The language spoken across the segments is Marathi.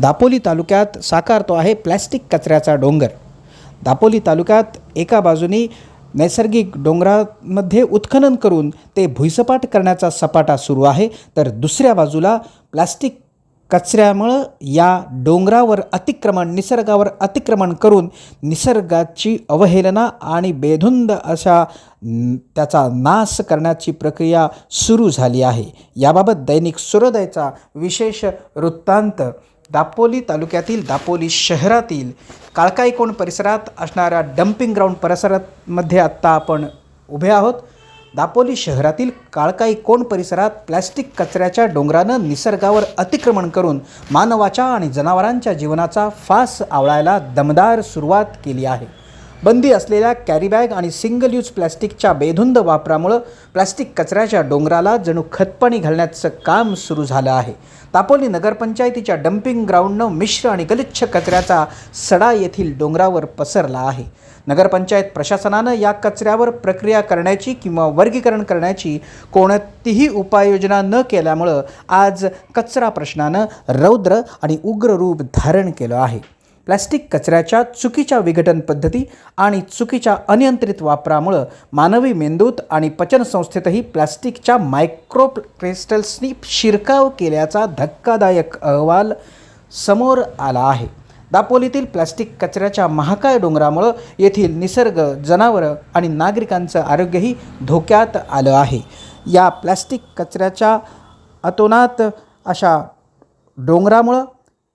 दापोली तालुक्यात साकारतो आहे प्लॅस्टिक कचऱ्याचा डोंगर. दापोली तालुक्यात एका बाजूनी नैसर्गिक डोंगरामध्ये उत्खनन करून ते भुईसपाट करण्याचा सपाटा सुरू आहे तर दुसऱ्या बाजूला प्लास्टिक कचऱ्यामुळं या डोंगरावर अतिक्रमण निसर्गावर अतिक्रमण करून निसर्गाची अवहेलना आणि बेधुंद अशा त्याचा नाश करण्याची प्रक्रिया सुरू झाली आहे. याबाबत दैनिक सूर्योदयचा विशेष वृत्तांत दापोली तालुक्यातील दापोली शहरातील काळकाईकोण परिसरात असणाऱ्या डम्पिंग ग्राउंड परिसरामध्ये आत्ता आपण उभे आहोत. दापोली शहरातील काळकाई कोण परिसरात प्लॅस्टिक कचऱ्याच्या डोंगरानं निसर्गावर अतिक्रमण करून मानवाच्या आणि जनावरांच्या जीवनाचा फास आवळायला दमदार सुरुवात केली आहे. बंदी असलेल्या कॅरीबॅग आणि सिंगल यूज प्लॅस्टिकच्या बेधुंद वापरामुळं प्लॅस्टिक कचऱ्याच्या डोंगराला जणू खतपाणी घालण्याचं काम सुरू झालं आहे. तापोली नगरपंचायतीच्या डम्पिंग ग्राउंडनं मिश्र आणि गलिच्छ कचऱ्याचा सडा येथील डोंगरावर पसरला आहे. नगरपंचायत प्रशासनानं या कचऱ्यावर प्रक्रिया करण्याची किंवा वर्गीकरण करण्याची कोणतीही उपाययोजना न केल्यामुळं आज कचरा प्रश्नानं रौद्र आणि उग्र रूप धारण केलं आहे. प्लॅस्टिक कचऱ्याच्या चुकीच्या विघटन पद्धती आणि चुकीच्या अनियंत्रित वापरामुळं मानवी मेंदूत आणि पचनसंस्थेतही प्लॅस्टिकच्या मायक्रो क्रिस्टल्सनी शिरकाव केल्याचा धक्कादायक अहवाल समोर आला आहे. दापोलीतील प्लॅस्टिक कचऱ्याच्या महाकाय डोंगरामुळं येथील निसर्ग जनावरं आणि नागरिकांचं आरोग्यही धोक्यात आलं आहे. या प्लॅस्टिक कचऱ्याच्या अतोनात अशा डोंगरामुळं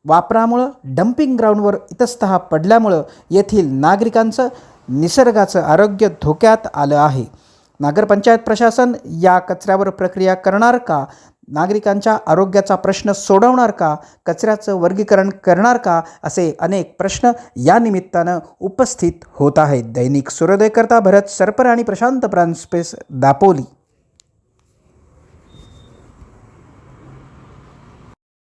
वापरामुळं डम्पिंग ग्राउंडवर इतस्त पडल्यामुळं येथील नागरिकांचं निसर्गाचं आरोग्य धोक्यात आलं आहे. नगरपंचायत प्रशासन या कचऱ्यावर प्रक्रिया करणार का? नागरिकांच्या आरोग्याचा प्रश्न सोडवणार का? कचऱ्याचं वर्गीकरण करणार का? असे अनेक प्रश्न या निमित्तानं उपस्थित होत आहेत. दैनिक सूर्योदयकर्ता भरत सरपर आणि प्रशांत प्रांस्पेस दापोली.